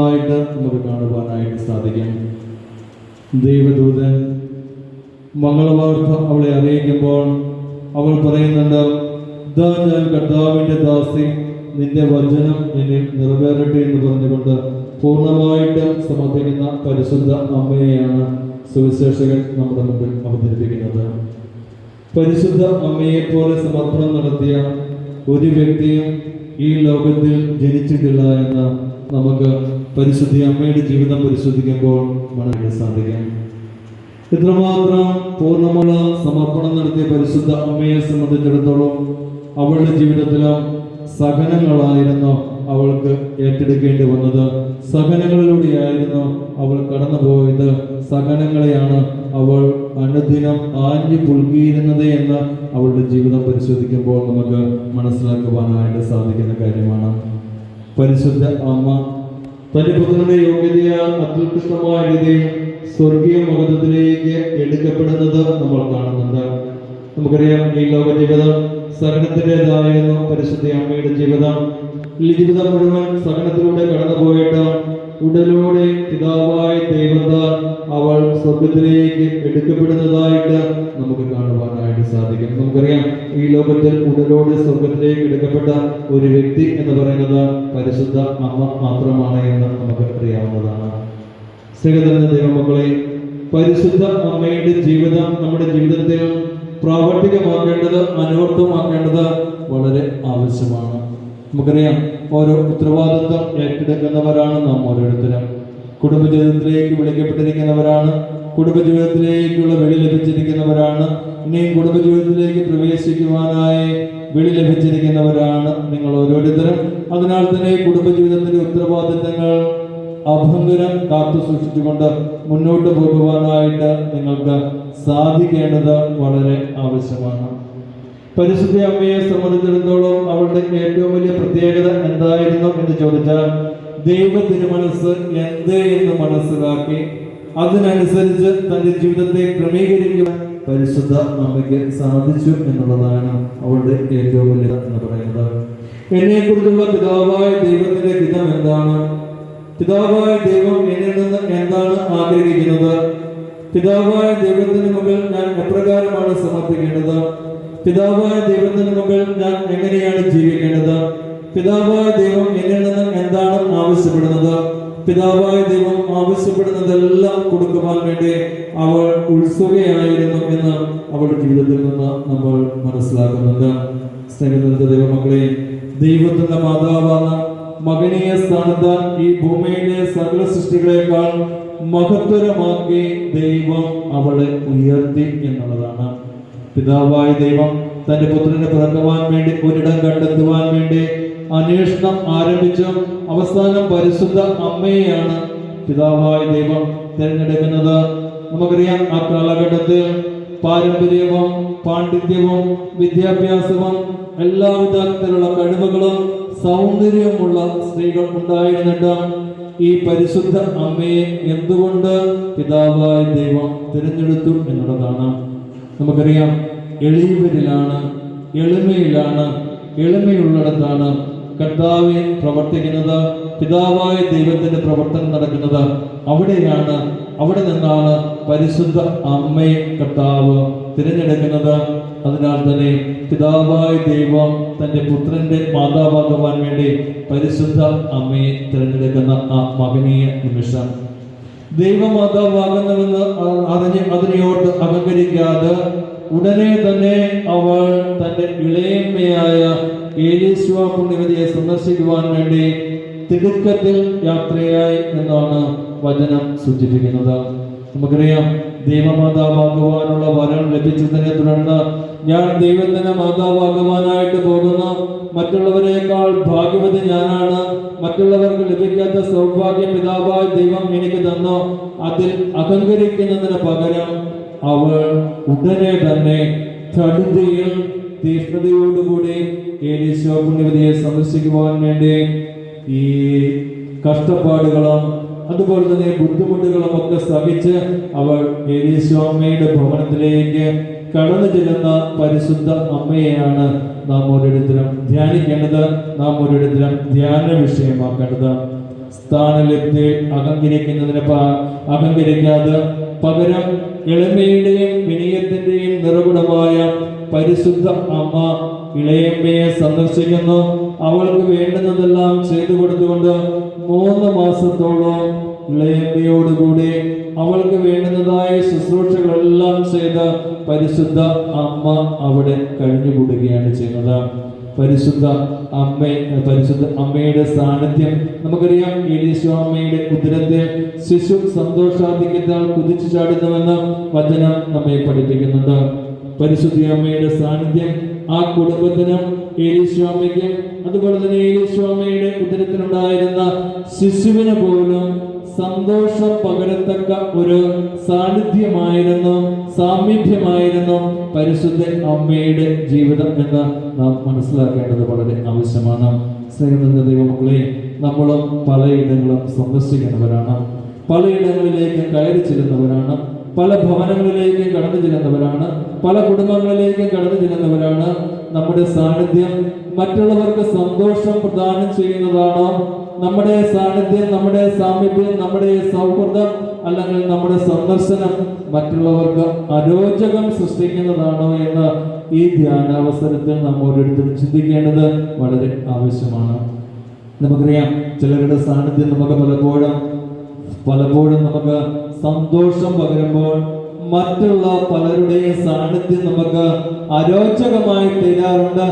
നമുക്ക് കാണുവാനായിട്ട് സാധിക്കും. ദൈവദൂതൻ മംഗളവാർത്ത അവളെ അറിയിക്കുമ്പോൾ അവൾ പറയുന്നുണ്ട് ഇതാ ഞാൻ കർത്താവിന്റെ ദാസി നിന്റെ വചനം എന്നിൽ നിറവേറട്ടെ എന്ന് പറഞ്ഞുകൊണ്ട് പൂർണമായിട്ട് സമർപ്പിക്കുന്ന പരിശുദ്ധ അമ്മയെയാണ് സുവിശേഷകൻ നമ്മുടെ മുമ്പിൽ അവതരിപ്പിക്കുന്നത്. പരിശുദ്ധ അമ്മയെ പോലെ സമർപ്പണം നടത്തിയ ഒരു വ്യക്തിയും ഈ ലോകത്തിൽ ജനിച്ചിട്ടില്ല എന്ന് നമുക്ക് പരിശുദ്ധി അമ്മയുടെ ജീവിതം പരിശോധിക്കുമ്പോൾ വളരെ സാധിക്കും. ഇത്രമാത്രം പൂർണമുള്ള സമർപ്പണം നടത്തിയ പരിശുദ്ധ അമ്മയെ സംബന്ധിച്ചിടത്തോളം അവളുടെ ജീവിതത്തിലും സഹനങ്ങളായിരുന്നു അവൾക്ക് ഏറ്റെടുക്കേണ്ടി വന്നത്. സഹനങ്ങളിലൂടെയായിരുന്നു അവൾ കടന്നുപോയത്. സഹനങ്ങളെയാണ് അവൾ അനുദിനം ആഞ്ഞു പുൽകിയിരുന്നത് എന്ന് അവളുടെ ജീവിതം പരിശോധിക്കുമ്പോൾ നമുക്ക് മനസ്സിലാക്കുവാനായിട്ട് സാധിക്കുന്ന കാര്യമാണ്. പരിശുദ്ധ അമ്മ തന്റെ പുത്രന്റെ യോഗ്യതയാൽ അത്യുത്കൃഷ്ടമായ രീതിയിൽ സ്വർഗീയ മഹത്വത്തിലേക്ക് എടുക്കപ്പെടുന്നത് നമ്മൾ കാണുന്നുണ്ട്. നമുക്കറിയാം ഈ ലോക ജീവിതം സഹനത്തിന്റെതായിരുന്നു പരിശുദ്ധ അമ്മയുടെ ജീവിതം. ഈ ജീവിതം മുഴുവൻ സഹനത്തിലൂടെ കടന്നുപോയിട്ട് ഉടലൂടെ പിതാവായ ദൈവത്താൽ അവൾ സ്വർഗത്തിലേക്ക് എടുക്കപ്പെടുന്നതായിട്ട് നമുക്ക് കാണുവാനായിട്ട് സാധിക്കും. നമുക്കറിയാം ഈ ലോകത്തിൽ ഉടലോടെ സ്വർഗത്തിലേക്ക് എടുക്കപ്പെട്ട ഒരു വ്യക്തി എന്ന് പറയുന്നത് പരിശുദ്ധ അമ്മ മാത്രമാണ് എന്ന് നമുക്ക് അറിയാവുന്നതാണ്. സ്നേഹതരുന്ന ദൈവമക്കളെ പരിശുദ്ധ അമ്മയുടെ ജീവിതം നമ്മുടെ ജീവിതത്തിൽ പ്രാവർത്തികമാക്കേണ്ടത് അനുവർത്തമാക്കേണ്ടത് വളരെ ആവശ്യമാണ്. നമുക്കറിയാം ഓരോ ഉത്തരവാദിത്വം ഏറ്റെടുക്കുന്നവരാണ് നാം ഓരോരുത്തരും. കുടുംബജീവിതത്തിലേക്ക് വിളിക്കപ്പെട്ടിരിക്കുന്നവരാണ് കുടുംബജീവിതത്തിലേക്കുള്ള വെളി ലഭിച്ചിരിക്കുന്നവരാണ് ഇനിയും കുടുംബജീവിതത്തിലേക്ക് പ്രവേശിക്കുവാനായി വെളി ലഭിച്ചിരിക്കുന്നവരാണ് നിങ്ങൾ ഓരോരുത്തരും. അതിനാൽ തന്നെ കുടുംബജീവിതത്തിന്റെ ഉത്തരവാദിത്തങ്ങൾ അഭംഗരം കാത്തു സൂക്ഷിച്ചുകൊണ്ട് മുന്നോട്ട് പോകുവാനായിട്ട് നിങ്ങൾക്ക് സാധിക്കേണ്ടത് വളരെ ആവശ്യമാണ്. പരിശുദ്ധ അമ്മയെ സംബന്ധിച്ചിടത്തോളം അവളുടെ ഏറ്റവും വലിയ പ്രത്യേകത എന്തായിരുന്നു എന്ന് ചോദിച്ചാൽ ദൈവ തിരുമനസ് എന്ത് എന്ന് മനസ്സിലാക്കി. അതിനനുസരിച്ച് തന്റെ ജീവിതത്തെ ക്രമീകരിക്കുവാൻ പരിശുദ്ധ അമ്മയ്ക്ക് സാധിച്ചു എന്നുള്ളതാണ് അവളുടെ ഏറ്റവും വലിയ എന്ന് പറയുന്നത്. എന്നെ കുറിച്ചുള്ള പിതാവായ ദൈവത്തിന്റെ ഹിതം എന്താണ്? പിതാവായ ദൈവം എന്നിൽ നിന്ന് എന്താണ് ആഗ്രഹിക്കുന്നത്? പിതാവായ ദൈവത്തിന് മുമ്പിൽ ഞാൻ എപ്രകാരമാണ് സമർപ്പിക്കേണ്ടത്? പിതാവായ ദൈവത്തിന് മുമ്പിൽ ഞാൻ എങ്ങനെയാണ് ജീവിക്കേണ്ടത്? പിതാവായ ദൈവം എന്നിൽ നിന്ന് എന്താണ് ആവശ്യപ്പെടുന്നത്? പിതാവായ ദൈവം ആവശ്യപ്പെടുന്നതെല്ലാം കൊടുക്കുവാൻ വേണ്ടി അവൾ ഉത്സുകയായിരുന്നു എന്ന് അവളുടെ ജീവിതത്തിൽ നിന്ന് നമ്മൾ മനസ്സിലാക്കുന്നുണ്ട്. സ്നേഹിത ദൈവമക്കളെ ദൈവത്തിന്റെ മാതാവാണ് മകനീയ സ്ഥാനത്ത് ഈ ഭൂമിയിലെ സകല സൃഷ്ടികളെക്കാൾ മഹത്തരമാക്കി ദൈവം അവളെ ഉയർത്തി എന്നുള്ളതാണ്. പിതാവായ ദൈവം തന്റെ പുത്രനെ പിറക്കുവാൻ വേണ്ടി ഒരിടം കണ്ടെത്തുവാൻ വേണ്ടി അന്വേഷണം ആരംഭിച്ച അവസാനം പരിശുദ്ധ അമ്മയെയാണ് പിതാവായ ദൈവം തിരഞ്ഞെടുക്കുന്നത്. നമുക്കറിയാം ആ കാലഘട്ടത്തിൽ പാരമ്പര്യവും പാണ്ഡിത്യവും വിദ്യാഭ്യാസവും എല്ലാവിധത്തിലുള്ള കഴിവുകളും സൗന്ദര്യമുള്ള സ്ത്രീകൾ ഉണ്ടായിരുന്നിട്ട് ഈ പരിശുദ്ധ അമ്മയെ എന്തുകൊണ്ട് പിതാവായ ദൈവം തിരഞ്ഞെടുത്തു എന്നുള്ളതാണ്. നമുക്കറിയാം എളിയവരിലാണ് എളിമയിലാണ് എളിമയുള്ളിടത്താണ് കർത്താവിൻ പ്രവർത്തിക്കുന്നത് പിതാവായ ദൈവത്തിന്റെ പ്രവർത്തനം നടക്കുന്നത്. അവിടെയാണ് അവിടെ നിന്നാണ് പരിശുദ്ധ അമ്മയെ കർത്താവ് തിരഞ്ഞെടുക്കുന്നത്. അതിനാൽ തന്നെ പിതാവായ ദൈവം തന്റെ പുത്രന്റെ മാതാവാകുവാൻ വേണ്ടി പരിശുദ്ധ അമ്മയെ തിരഞ്ഞെടുക്കുന്ന ആ മകനീയ നിമിഷം. ദൈവമാതാവാകുന്നുവെന്ന് അറിഞ്ഞ് അതിനെയോട്ട് അഹങ്കരിക്കാതെ ഉടനെ തന്നെ അവൾ തന്റെ ഇളയമ്മയായ പുണ്യവതിയെ സന്ദർശിക്കുവാൻ വേണ്ടി തിടുക്കത്തിൽ യാത്രയായി എന്നാണ് വചനം സൂചിപ്പിക്കുന്നത്. നമുക്കറിയാം ദൈവമാതാവാകുവാനുള്ള വരം ലഭിച്ചതിനെ തുടർന്ന് ഞാൻ ദൈവത്തിന്റെ മാതാവാകുവാനായിട്ട് പോകുന്നു. മറ്റുള്ളവരെക്കാൾ ഭാഗ്യവതി ഞാനാണ്. മറ്റുള്ളവർക്ക് ലഭിക്കാത്ത സൗഭാഗ്യ പിതാവായ ദൈവം എനിക്ക് തന്നു. അതിൽ അഹങ്കരിക്കുന്നതിന് പകരം അവൾ ഉടനെ തന്നെ ചടുതിയിൽ തീഷ്ണതയോടുകൂടി ഏലീശോ പുണ്യവതിയെ സന്ദർശിക്കുവാൻ വേണ്ടി ഈ കഷ്ടപ്പാടുകളും അതുപോലെ തന്നെ ബുദ്ധിമുട്ടുകളും ഒക്കെ സഹിച്ച് അവൾ ഏലീശോമ്മയുടെ ഭവനത്തിലേക്ക് കടന്നു ചെല്ലുന്ന പരിശുദ്ധ അമ്മയെയാണ് നാം ഓരോരുത്തരും ധ്യാനിക്കേണ്ടത്. നാം ഓരോരുത്തരും ധ്യാന വിഷയമാക്കേണ്ടത്. സ്ഥാനലബ്ധി അഹങ്കരിക്കുന്നതിന് അഹങ്കരിക്കാതെ പകരം എളിമയുടെയും വിനയത്തിന്റെയും നിറകുടമായ പരിശുദ്ധ അമ്മ ഇളയമ്മയെ സന്ദർശിക്കുന്നു. അവൾക്ക് വേണ്ടുന്നതെല്ലാം ചെയ്തു കൊടുത്തുകൊണ്ട് മൂന്ന് മാസത്തോളം ഇളയമ്മയോടുകൂടി അവൾക്ക് വേണ്ടുന്നതായ ശുശ്രൂഷകളെല്ലാം ചെയ്ത പരിശുദ്ധ അമ്മ അവിടെ കഴിഞ്ഞുകൂടുകയാണ് ചെയ്യുന്നത്. പരിശുദ്ധ അമ്മ പരിശുദ്ധ അമ്മയുടെ സാന്നിധ്യം. നമുക്കറിയാം ഈശോ അമ്മയുടെ കുതിരത്തെ ശിശു സന്തോഷാധിക്യത്താൽ കുതിച്ചു ചാടുന്നുവെന്ന് വചനം നമ്മെ പഠിപ്പിക്കുന്നുണ്ട്. പരിശുദ്ധ അമ്മയുടെ സാന്നിധ്യം ആ കുടുംബത്തിനും ഏലീശ്വാമയ്ക്കും അതുപോലെ തന്നെ ഏലീശ്വാമയുടെ ഉദരത്തിലുണ്ടായിരുന്ന ശിശുവിന് പോലും സന്തോഷം പകരത്തക്ക ഒരു സാന്നിധ്യമായിരുന്നു സാമീപ്യമായിരുന്നു പരിശുദ്ധ അമ്മയുടെ ജീവിതം എന്ന് നാം മനസ്സിലാക്കേണ്ടത് വളരെ ആവശ്യമാണ്. സ്നേഹത്തിന്റെ ദൈവമക്കളെ നമ്മളും പലയിടങ്ങളും സന്ദർശിക്കുന്നവരാണ് പലയിടങ്ങളിലേക്ക് കയറി ചെല്ലുന്നവരാണ് പല ഭവനങ്ങളിലേക്ക് കടന്നു ചെല്ലുന്നവരാണ് പല കുടുംബങ്ങളിലേക്ക് കടന്നു ചെല്ലുന്നവരാണ് നമ്മുടെ സാന്നിധ്യം. മറ്റുള്ളവർക്ക് സന്തോഷം പ്രദാനം ചെയ്യുന്നതാണോ നമ്മുടെ സാന്നിധ്യം നമ്മുടെ സാമീപ്യം നമ്മുടെ സൗഹൃദം അല്ലെങ്കിൽ നമ്മുടെ സന്ദർശനം. മറ്റുള്ളവർക്ക് അരോചകം സൃഷ്ടിക്കുന്നതാണോ എന്ന് ഈ ധ്യാനാവസരത്തിൽ നാം ഓരോരുത്തരും ചിന്തിക്കേണ്ടത് വളരെ ആവശ്യമാണ്. നമുക്കറിയാം ചിലരുടെ സാന്നിധ്യം നമുക്ക് പലപ്പോഴും പലപ്പോഴും നമുക്ക് സന്തോഷം പകരുമ്പോൾ മറ്റുള്ള പലരുടെയും സാന്നിധ്യം നമുക്ക് അരോചകമായി തീരാറുണ്ട്.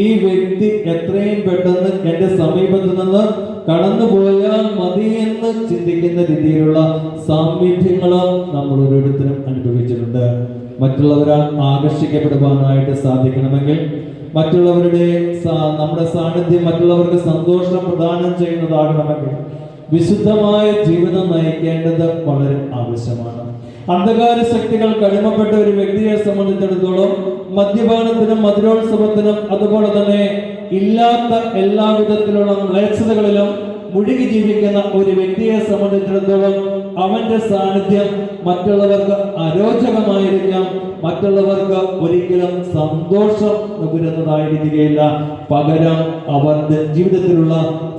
ഈ വ്യക്തി എത്രയും പെട്ടെന്ന് എന്റെ സമീപത്ത് നിന്ന് കടന്നുപോയാൽ മതി എന്ന് ചിന്തിക്കുന്ന രീതിയിലുള്ള സാമീപ്യങ്ങളും നമ്മൾ ഓരോരുത്തരും അനുഭവിച്ചിട്ടുണ്ട്. മറ്റുള്ളവരാൽ ആകർഷിക്കപ്പെടുവാനായിട്ട് സാധിക്കണമെങ്കിൽ മറ്റുള്ളവരുടെ നമ്മുടെ സാന്നിധ്യം മറ്റുള്ളവർക്ക് സന്തോഷം പ്രദാനം ചെയ്യുന്നതാകണമെങ്കിൽ വിശുദ്ധമായ ജീവിതം നയിക്കേണ്ടത് വളരെ ആവശ്യമാണ്. അന്ധകാര ശക്തികൾ കടിമപ്പെട്ട ഒരു വ്യക്തിയെ സംബന്ധിച്ചിടത്തോളം മദ്യപാനത്തിനും മധുരോത്സവത്തിനും അതുപോലെ തന്നെ ഇല്ലാത്ത എല്ലാ വിധത്തിലുള്ള മ്ലേച്ഛതകളിലും മുഴുകി ജീവിക്കുന്ന ഒരു വ്യക്തിയെ സംബന്ധിച്ചിടത്തോളം അവന്റെ സാന്നിധ്യം മറ്റുള്ളവർക്ക് അരോചകമായിരിക്കാം. മറ്റുള്ളവർക്ക് ഒരിക്കലും സന്തോഷം നുകരുന്നതായിരിക്കുകയില്ല പകരം അവരുടെ ജീവിതത്തിലുള്ള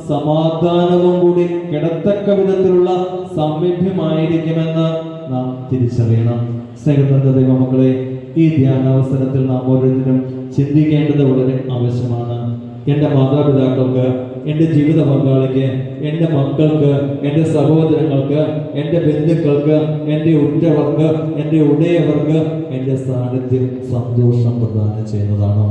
സമാധാനവും കൂടി കിടത്തക്ക വിധത്തിലുള്ള സമീപ്യമായിരിക്കുമെന്ന് നാം തിരിച്ചറിയണം. സ്നേഹത്തിന്റെ ദൈവമക്കളെ ഈ ധ്യാനാവസരത്തിൽ നാം ഓരോരുത്തരും ചിന്തിക്കേണ്ടത് വളരെ ആവശ്യമാണ്. എന്റെ മാതാപിതാക്കൾക്ക് എന്റെ ജീവിത പങ്കാളിക്ക് എന്റെ മക്കൾക്ക് എന്റെ സഹോദരങ്ങൾക്ക് എന്റെ ബന്ധുക്കൾക്ക് എന്റെ ഉറ്റവർക്ക് എന്റെ ഉടയവർക്ക് എന്റെ സാന്നിധ്യം സന്തോഷം പ്രദാനം ചെയ്യുന്നതാണ്.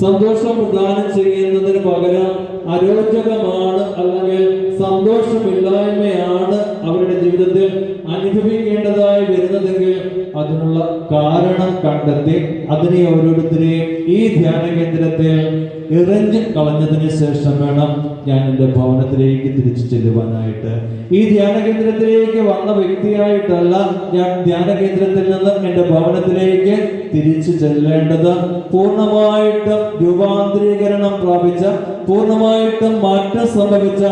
സന്തോഷം പ്രദാനം ചെയ്യുന്നതിന് പകരം അരോചകമാണ് അല്ലെങ്കിൽ സന്തോഷമില്ലായ്മയാണ് അവരുടെ ജീവിതത്തിൽ അനുഭവിക്കേണ്ടതായി വരുന്നതെങ്കിൽ അതിനുള്ള കാരണം കണ്ടെത്തി അതിനെ ഓരോരുത്തരെയും ഈ ധ്യാന കേന്ദ്രത്തിൽ എറിഞ്ഞ് കളഞ്ഞതിന് ശേഷം വേണം ഞാൻ എന്റെ ഭവനത്തിലേക്ക് തിരിച്ചു ചെല്ലുവാനായിട്ട്. ഈ ധ്യാന കേന്ദ്രത്തിലേക്ക് വന്ന വ്യക്തിയായിട്ടല്ല ഞാൻ ധ്യാന കേന്ദ്രത്തിൽ നിന്ന് എന്റെ ഭവനത്തിലേക്ക് തിരിച്ചു ചെല്ലേണ്ടത്. പൂർണമായിട്ടും രൂപാന്തരീകരണം പ്രാപിച്ച പൂർണമായിട്ടും മാറ്റം സംഭവിച്ച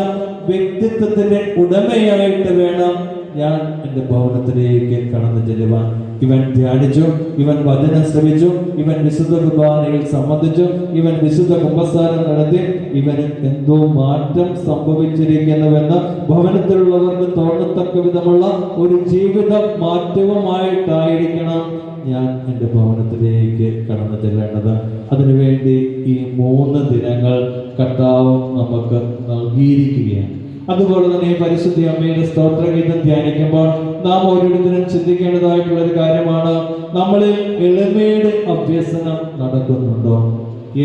വ്യക്തിത്വത്തിന്റെ ഉടമയായിട്ട് വേണം ഞാൻ എന്റെ ഭവനത്തിലേക്ക് കടന്നു ചെല്ലുവാൻ ഇവൻ ധ്യാനിച്ചു ഇവൻ വചനം ശ്രമിച്ചു ഇവൻ വിശുദ്ധ കുർബാനയിൽ സംബന്ധിച്ചു ഇവൻ വിശുദ്ധ കുമ്പസാരം നടത്തി ഇവന് എന്തോ മാറ്റം സംഭവിച്ചിരിക്കുന്നുവെന്ന് ഭവനത്തിലുള്ളവർക്ക് തോന്നത്തക്ക വിധമുള്ള ഒരു ജീവിത മാറ്റവുമായിട്ടായിരിക്കണം ഞാൻ എന്റെ ഭവനത്തിലേക്ക് കടന്നു ചെല്ലേണ്ടത്. അതിനുവേണ്ടി ഈ മൂന്ന് ദിനങ്ങൾ കർത്താവ് നമുക്ക് നൽകിയിരിക്കുകയാണ്. അതുപോലെ തന്നെ ഈ പരിശുദ്ധ അമ്മയുടെ സ്തോത്രഗീതം ധ്യാനിക്കുമ്പോൾ നാം ഓരോരുത്തരും ചിന്തിക്കേണ്ടതായിട്ടുള്ള ഒരു കാര്യമാണ്. നമ്മളിൽ എളിമയുടെ അഭ്യസനം നടക്കുന്നുണ്ടോ?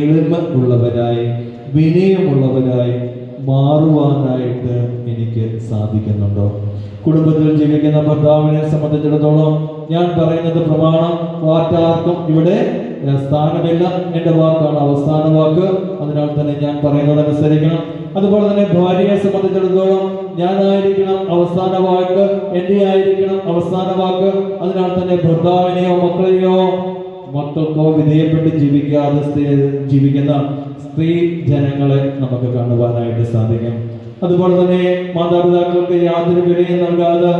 എളിമ ഉള്ളവരായി വിനയമുള്ളവരായി മാറുവാനായിട്ട് എനിക്ക് സാധിക്കുന്നുണ്ടോ? കുടുംബത്തിൽ ജീവിക്കുന്ന ഭർത്താവിനെ സംബന്ധിച്ചിടത്തോളം ഞാൻ പറയുന്നത് പ്രമാണം വാറ്റാർക്കും ഇവിടെ സ്ഥാനമില്ല. എന്റെ വാക്കാണ് അവസാന വാക്ക്. അതിനാൽ തന്നെ ഞാൻ പറയുന്നത് അനുസരിക്കണം. അതുപോലെ തന്നെ ഭാര്യയെ സംബന്ധിച്ചിടത്തോളം ഞാനായിരിക്കണം അവസാന വാക്ക് എന്റെ ആയിരിക്കണം അവസാന വാക്ക്. അതിനാൽ തന്നെ ഭർത്താവിനെയോ മക്കളെയോ മക്കൾക്കോ വിധേയപ്പെട്ട് ജീവിക്കാതെ ജീവിക്കുന്ന സ്ത്രീ ജനങ്ങളെ നമുക്ക് കാണുവാനായിട്ട് സാധിക്കും. അതുപോലെ തന്നെ മാതാപിതാക്കൾക്ക് യാതൊരു വിലയും നൽകാതെ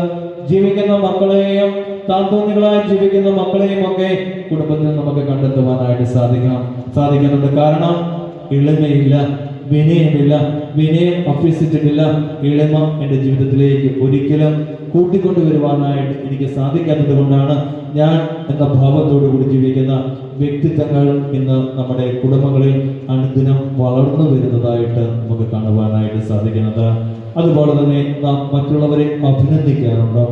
ജീവിക്കുന്ന മക്കളെയും താന്തോന്നികളായി ജീവിക്കുന്ന മക്കളെയും ഒക്കെ കുടുംബത്തിൽ നമുക്ക് കണ്ടെത്തുവാനായിട്ട് സാധിക്കണം സാധിക്കുന്നുണ്ട്. കാരണം എളിമയില്ല. വിനയമില്ല വിനയം അഭ്യസിച്ചിട്ടില്ല ഇളമ എന്റെ ജീവിതത്തിലേക്ക് ഒരിക്കലും കൂട്ടിക്കൊണ്ടുവരുവാനായിട്ട് എനിക്ക് സാധിക്കാത്തത് കൊണ്ടാണ് ഞാൻ എന്ന ഭാവത്തോടു കൂടി ജീവിക്കുന്ന വ്യക്തിത്വങ്ങൾ ഇന്ന് നമ്മുടെ കുടുംബങ്ങളിൽ അനുദിനം വളർന്നു വരുന്നതായിട്ട് നമുക്ക് കാണുവാനായിട്ട് സാധിക്കുന്നത്. അതുപോലെ തന്നെ നാം മറ്റുള്ളവരെ അഭിനന്ദിക്കാറുണ്ട്.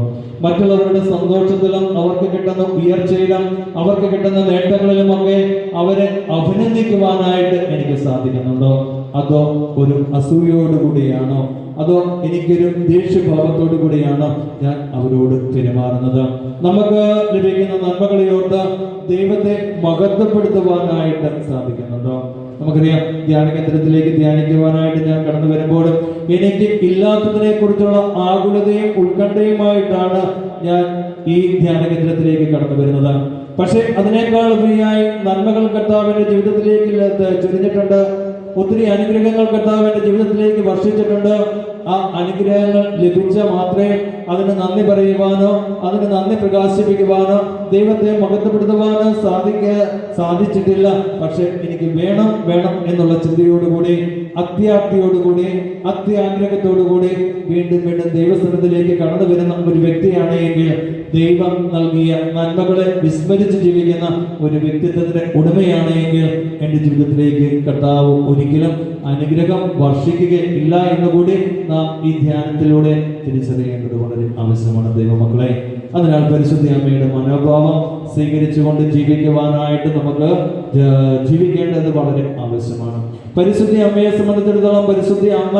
മറ്റുള്ളവരുടെ സന്തോഷത്തിലും അവർക്ക് കിട്ടുന്ന ഉയർച്ചയിലും അവർക്ക് കിട്ടുന്ന നേട്ടങ്ങളിലും ഒക്കെ അവരെ അഭിനന്ദിക്കുവാനായിട്ട് എനിക്ക് സാധിക്കുന്നുണ്ടോ. അതോ ഒരു അസൂയോടുകൂടിയാണോ അതോ എനിക്കൊരു ദേഷ്യഭാവത്തോടു കൂടിയാണ് ഞാൻ അവരോട് പെരുമാറുന്നത്? നമുക്ക് ലഭിക്കുന്ന നന്മകളെ ഓർത്ത് ദൈവത്തെ മഹത്വപ്പെടുത്തുവാനായിട്ട് സാധിക്കുന്നുണ്ടോ? നമുക്കറിയാം ധ്യാന കേന്ദ്രത്തിലേക്ക് ധ്യാനിക്കുവാനായിട്ട് ഞാൻ കടന്നു വരുമ്പോൾ എനിക്ക് ഇല്ലാത്തതിനെ കുറിച്ചുള്ള ആകുലതയും ഉത്കണ്ഠയുമായിട്ടാണ് ഞാൻ ഈ ധ്യാന കേന്ദ്രത്തിലേക്ക് കടന്നു വരുന്നത്. പക്ഷേ അതിനേക്കാൾ ഉപരിയായി നന്മകൾ കർത്താവിന്റെ ജീവിതത്തിലേക്ക് ചുരിഞ്ഞിട്ടുണ്ട്. ഒത്തിരി അനുഗ്രഹങ്ങൾ കർത്താവിന്റെ ജീവിതത്തിലേക്ക് വർഷിച്ചിട്ടുണ്ട്. ആ അനുഗ്രഹങ്ങൾ ലഭിച്ച മാത്രമേ അതിന് നന്ദി പറയുവാനോ അതിന് നന്ദി പ്രകാശിപ്പിക്കുവാനോ ദൈവത്തെ മഹത്വപ്പെടുത്തുവാനോ സാധിക്ക സാധിച്ചിട്ടില്ല. പക്ഷെ എനിക്ക് വേണം വേണം എന്നുള്ള ചിന്തയോടുകൂടി അത്യാപ്തിയോടുകൂടി അത്യാഗ്രഹത്തോടുകൂടി വീണ്ടും വീണ്ടും ദൈവസ്ഥലത്തിലേക്ക് കടന്നു വരുന്ന ഒരു വ്യക്തിയാണ് എങ്കിൽ ദൈവം നൽകിയ നന്മകളെ വിസ്മരിച്ച് ജീവിക്കുന്ന ഒരു വ്യക്തിത്വത്തിന്റെ ഉടമയാണ് എങ്കിൽ എന്റെ ജീവിതത്തിലേക്ക് കർത്താവ് ഒരിക്കലും അനുഗ്രഹം വർഷിക്കുകയില്ല എന്നുകൂടി നാം ഈ ധ്യാനത്തിലൂടെ തിരിച്ചറിയേണ്ടത് വളരെ ആവശ്യമാണ് ദൈവമക്കളെ. അതിനാൽ പരിശുദ്ധ അമ്മയുടെ മനോഭാവം സ്വീകരിച്ചുകൊണ്ട് ജീവിക്കുവാനായിട്ട് നമുക്ക് ജീവിക്കേണ്ടത് വളരെ ആവശ്യമാണ്. പരിശുദ്ധി അമ്മയെ സംബന്ധിച്ചിടത്തോളം പരിശുദ്ധി അമ്മ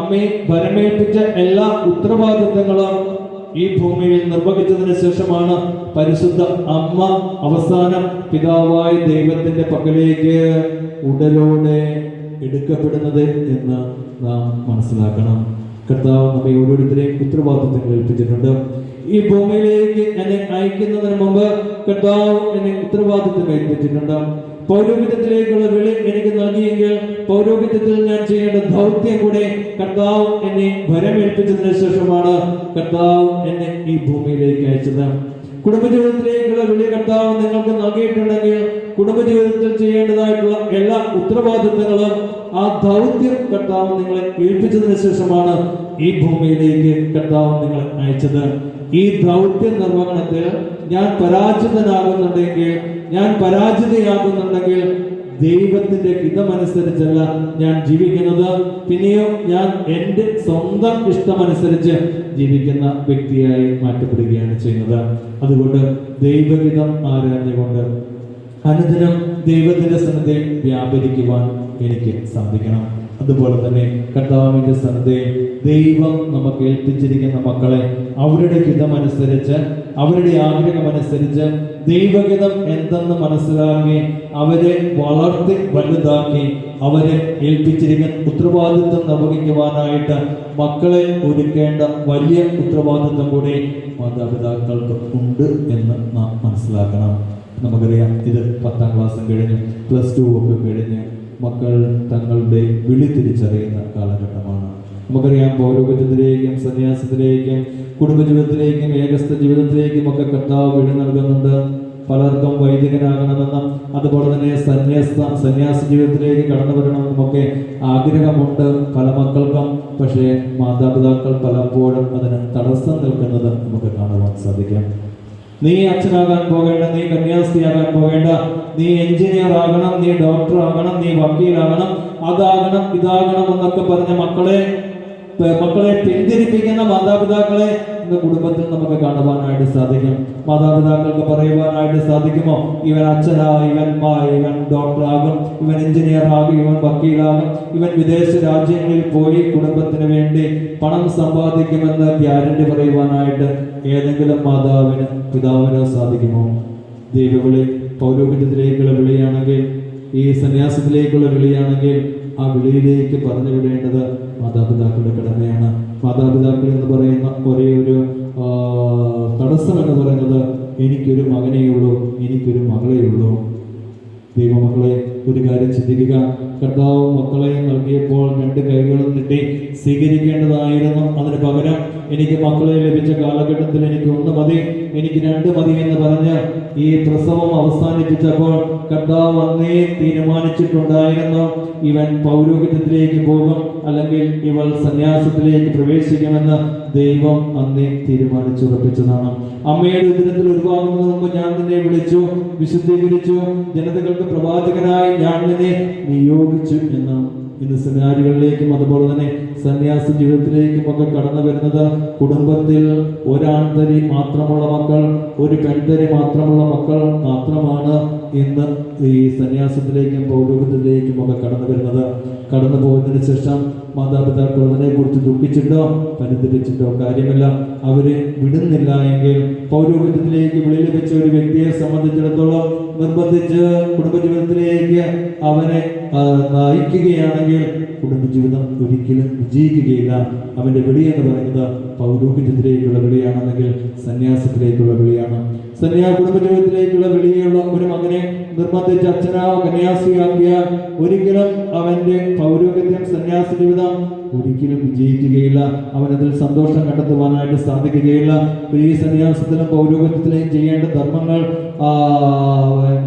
അമ്മയെ ഭരമേൽപ്പിച്ച എല്ലാ ഉത്തരവാദിത്തങ്ങളും ഈ ഭൂമിയിൽ നിർവഹിച്ചതിന് ശേഷമാണ് പരിശുദ്ധ അമ്മ അവസാനം പിതാവായ ദൈവത്തിന്റെ പക്കലേക്ക് ഉടലോടെ എടുക്കപ്പെടുന്നത് എന്ന് നാം മനസ്സിലാക്കണം. കർത്താവ് നമ്മെ ഓരോരുത്തരെയും ഉത്തരവാദിത്തങ്ങൾ ഏൽപ്പിച്ചിട്ടുണ്ട്. ഈ ഭൂമിയിലേക്ക് എന്നെ അയക്കുന്നതിന് മുമ്പ് കർത്താവ് എന്നെ ഉത്തരവാദിത്തം ഏൽപ്പിച്ചിട്ടുണ്ട്. പൗരോഹിത്യത്തിലേക്കുള്ള വിളി എനിക്ക് നൽകിയെങ്കിൽ പൗരോഹിത്യത്തിൽ ഞാൻ ചെയ്യേണ്ട ദൗത്യം കൂടെ കർത്താവ് എന്നെ ഭരമേൽപ്പിച്ചതിന് ശേഷമാണ് കർത്താവ് എന്നെ ഈ ഭൂമിയിലേക്ക് അയച്ചത്. കുടുംബജീവിതത്തിലേക്കുള്ള വിളി കർത്താവ് നിങ്ങൾക്ക് നൽകിയിട്ടുണ്ടെങ്കിൽ കുടുംബജീവിതത്തിൽ ചെയ്യേണ്ടതായിട്ടുള്ള എല്ലാ ഉത്തരവാദിത്തങ്ങളും ആ ദൗത്യം കർത്താവ് നിങ്ങളെ ഏൽപ്പിച്ചതിന് ശേഷമാണ് ഈ ഭൂമിയിലേക്ക് കർത്താവ് നിങ്ങളെ അയച്ചത്. ഈ ദൗത്യ നിർവഹണത്തിൽ ഞാൻ പരാജിതനാകുന്നുണ്ടെങ്കിൽ ഞാൻ പരാജിതയാകുന്നുണ്ടെങ്കിൽ ദൈവത്തിന്റെ ഹിതമനുസരിച്ചല്ല ഞാൻ ജീവിക്കുന്നത്. പിന്നെയോ ഞാൻ എന്റെ സ്വന്തം ഇഷ്ടമനുസരിച്ച് ജീവിക്കുന്ന വ്യക്തിയായി മാറ്റപ്പെടുകയാണ് ചെയ്യുന്നത്. അതുകൊണ്ട് ദൈവഹിതം ആരാഞ്ഞുകൊണ്ട് അനുദിനം ദൈവത്തിന്റെ സന്നദ്ധയിൽ വ്യാപരിക്കുവാൻ എനിക്ക് സാധിക്കണം. അതുപോലെ തന്നെ കർത്താവിന്റെ സന്നദ്ധയിൽ ദൈവം നമുക്ക് ഏൽപ്പിച്ചിരിക്കുന്ന മക്കളെ അവരുടെ ഹിതമനുസരിച്ച് അവരുടെ ആഗ്രഹമനുസരിച്ച് ദൈവഹിതം എന്തെന്ന് മനസ്സിലാക്കി അവരെ വളർത്തി വലുതാക്കി അവരെ ഏൽപ്പിച്ചിരിക്കുന്ന ഉത്തരവാദിത്വം നിർവഹിക്കുവാനായിട്ട് മക്കളെ ഒരുക്കേണ്ട വലിയ ഉത്തരവാദിത്വം കൂടി മാതാപിതാക്കൾക്ക് ഉണ്ട് എന്ന് നാം മനസ്സിലാക്കണം. നമുക്കറിയാം ഇത് പത്താം ക്ലാസ്സും കഴിഞ്ഞ് പ്ലസ് ടു ഒക്കെ കഴിഞ്ഞ് മക്കൾ തങ്ങളുടെ വിളി തിരിച്ചറിയുന്ന കാലഘട്ടമാണ്. നമുക്കറിയാം പൗരോഗത്യത്തിലേക്കും സന്യാസത്തിലേക്കും കുടുംബജീവിതത്തിലേക്കും ഏകസ്ഥ ജീവിതത്തിലേക്കും ഒക്കെ കർത്താവ് വിളി നൽകുന്നുണ്ട്. പലർക്കും വൈദികനാകണമെന്നും അതുപോലെ തന്നെ സന്യാസ സന്യാസ ജീവിതത്തിലേക്ക് കടന്നു വരണമെന്നും ഒക്കെ ആഗ്രഹമുണ്ട് പല മക്കൾക്കും. പക്ഷേ മാതാപിതാക്കൾ പലപ്പോഴും അതിന് തടസ്സം നിൽക്കുന്നത് നമുക്ക് കാണുവാൻ സാധിക്കും. നീ അച്ഛനാകാൻ പോകേണ്ട നീ കന്യാസ്ത്രീയാകാൻ പോകേണ്ട നീ എഞ്ചിനീയർ ആകണം നീ ഡോക്ടർ ആകണം നീ വക്കീലാകണം അതാകണം ഇതാകണം എന്നൊക്കെ പറഞ്ഞ മക്കളെ മക്കളെ പിന്തിരിപ്പിക്കുന്ന മാതാപിതാക്കളെ ഇന്ന് കുടുംബത്തിൽ നമുക്ക് കാണുവാനായിട്ട് സാധിക്കും. മാതാപിതാക്കൾക്ക് പറയുവാനായിട്ട് സാധിക്കുമോ? ഇവൻ അച്ഛനാ ഇവൻ മാ ഇവൻ ഡോക്ടറാകും ഇവൻ എഞ്ചിനീയർ ആകും ഇവൻ വക്കീലാകും ഇവൻ വിദേശ രാജ്യങ്ങളിൽ പോയി കുടുംബത്തിന് വേണ്ടി പണം സമ്പാദിക്കുമെന്ന് ഗ്യാരണ്ടി പറയുവാനായിട്ട് ഏതെങ്കിലും മാതാവിന് പിതാവിനോ സാധിക്കുമോ? ദൈവവിളി പൗരോഹിത്യത്തിലേക്കുള്ള വിളിയാണെങ്കിൽ ഈ സന്യാസത്തിലേക്കുള്ള വിളിയാണെങ്കിൽ ആ വിളിയിലേക്ക് പറഞ്ഞു വിടേണ്ടത് മാതാപിതാക്കളുടെ കടമയാണ്. മാതാപിതാക്കൾ എന്ന് പറയുന്ന ഒരേ ഒരു തടസ്സം എന്ന് പറയുന്നത് എനിക്കൊരു മകനേ ഉള്ളൂ എനിക്കൊരു മകളേ ഉള്ളൂ. ദൈവമക്കളെ ഒരു കാര്യം ചിന്തിക്കുക. കർത്താവ് മക്കളെയും നൽകിയപ്പോൾ രണ്ട് കൈകളും നീട്ടി സ്വീകരിക്കേണ്ടതായിരുന്നു അതിന് പകരം എനിക്ക് മക്കളെ ലഭിച്ച കാലഘട്ടത്തിൽ എനിക്ക് ഒന്ന് മതി എനിക്ക് രണ്ട് മതി എന്ന് പറഞ്ഞ് ഈ പ്രസവം അവസാനിപ്പിച്ചപ്പോൾ കർത്താവ് അന്നേ തീരുമാനിച്ചിട്ടുണ്ടായിരുന്നു ഇവൻ പൗരോഹിത്യത്തിലേക്ക് പോകും അല്ലെങ്കിൽ ഇവൾ സന്യാസത്തിലേക്ക് പ്രവേശിക്കുമെന്ന് ദൈവം അന്നേ തീരുമാനിച്ചുറപ്പിച്ചതാണ് അമ്മയുടെ ഉദരത്തിൽ ഒരുപാകുന്നതിന് മുമ്പ് ഞാൻ നിന്നെ വിളിച്ചു വിശുദ്ധീകരിച്ചു. ജനതകൾക്ക് പ്രവാചകനായി ഞാൻ നിന്നെ നിയോഗിച്ചു എന്ന് ഇന്ന് സെമിനാരുകളിലേക്കും അതുപോലെ തന്നെ സന്യാസ ജീവിതത്തിലേക്കും ഒക്കെ കടന്നു വരുന്നത് കുടുംബത്തിൽ ഒരാൺതരി മാത്രമുള്ള മക്കൾ ഒരു പെൺതരി മാത്രമുള്ള മക്കൾ മാത്രമാണ് ഇന്ന് ഈ സന്യാസത്തിലേക്കും പൗരോഹിത്യത്തിലേക്കും ഒക്കെ കടന്നു വരുന്നത്. കടന്നു പോകുന്നതിന് ശേഷം മാതാപിതാക്കൾ അതിനെ കുറിച്ച് ദുഃഖിച്ചിട്ടോ പരിതപിച്ചിട്ടോ കാര്യമില്ല. അവരെ വിടുന്നില്ല എങ്കിൽ പൗരോഹിത്യത്തിലേക്ക് വിളി ലഭിച്ച ഒരു വ്യക്തിയെ സംബന്ധിച്ചിടത്തോളം നിർബന്ധിച്ച് കുടുംബജീവിതത്തിലേക്ക് അവനെ നയിക്കുകയാണെങ്കിൽ കുടുംബജീവിതം ഒരിക്കലും വിജയിക്കുകയില്ല. അവന്റെ വിളി എന്ന് പറയുന്നത് പൗരോഹിത്യത്തിലേക്കുള്ള വിളിയാണെന്നെങ്കിൽ സന്യാസത്തിലേക്കുള്ള വിളിയാണ്. സന്യാ കുടുംബജീവിതത്തിലേക്കുള്ള വിളിയുള്ള ഒരു മകനെ നിർബന്ധിച്ച് അച്ഛനാവ് കന്യാസിയാക്കിയാൽ ഒരിക്കലും അവന്റെ പൗരോഹിത്യം സന്യാസ ജീവിതം ഒരിക്കലും വിജയിക്കുകയില്ല. അവനതിൽ സന്തോഷം കണ്ടെത്തുവാനായിട്ട് സാധിക്കുകയില്ല. ഈ സന്യാസത്തിലും പൗരോഹിത്യത്തിലും ചെയ്യേണ്ട ധർമ്മങ്ങൾ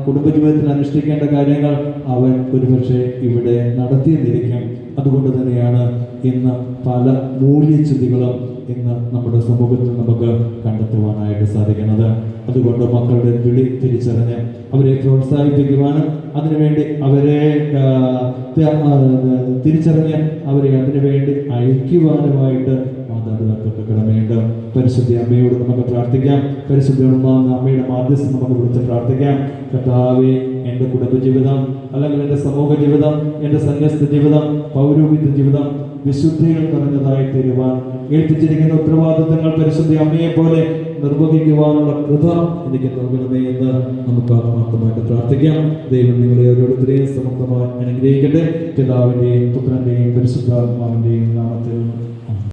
കുടുംബജീവിതത്തിൽ അനുഷ്ഠിക്കേണ്ട കാര്യങ്ങൾ അവൻ ഒരുപക്ഷെ ഇവിടെ നടത്തിയെന്നിരിക്കും. അതുകൊണ്ട് തന്നെയാണ് ഇന്ന് പല മൂല്യച്യുതികളും ഇന്ന് നമ്മുടെ സമൂഹത്തിൽ നമുക്ക് കണ്ടെത്തുവാനായിട്ട് സാധിക്കുന്നത്. അതുകൊണ്ട് മക്കളുടെ വിളി തിരിച്ചറിഞ്ഞ് അവരെ പ്രോത്സാഹിപ്പിക്കുവാനും അതിനുവേണ്ടി അവരെ തിരിച്ചറിഞ്ഞ് അവരെ അതിനുവേണ്ടി അയക്കുവാനുമായിട്ട് മാതാപിതാക്കൾക്ക് കടമയുണ്ട് പരിശുദ്ധി അമ്മയോട് നമുക്ക് പ്രാർത്ഥിക്കാം. പരിശുദ്ധ അമ്മയുടെ മാധ്യസ്ഥം നമുക്ക് വിളിച്ച് പ്രാർത്ഥിക്കാം. കർത്താവെ എന്റെ കുടുംബജീവിതം അല്ലെങ്കിൽ എന്റെ സമൂഹ ജീവിതം എന്റെ സന്യസ്ത ജീവിതം പൗരോഹിത്യ ജീവിതം വിശുദ്ധികൾ നിറഞ്ഞതായി തീരുവാൻ ഏൽപ്പിച്ചിരിക്കുന്ന ഉത്തരവാദിത്തങ്ങൾ പരിശുദ്ധ അമ്മയെ പോലെ നിർവഹിക്കുവാനുള്ള കൃത എനിക്ക് നൽകണമേ എന്ന് നമുക്ക് ആത്മാർത്ഥമായിട്ട് പ്രാർത്ഥിക്കാം. ദൈവം നിങ്ങളെ ഓരോരുത്തരെയും സമർത്ഥമായി അനുഗ്രഹിക്കട്ടെ. പിതാവിന്റെയും പുത്രന്റെയും പരിശുദ്ധാത്മാവിന്റെയും നാമത്തിൽ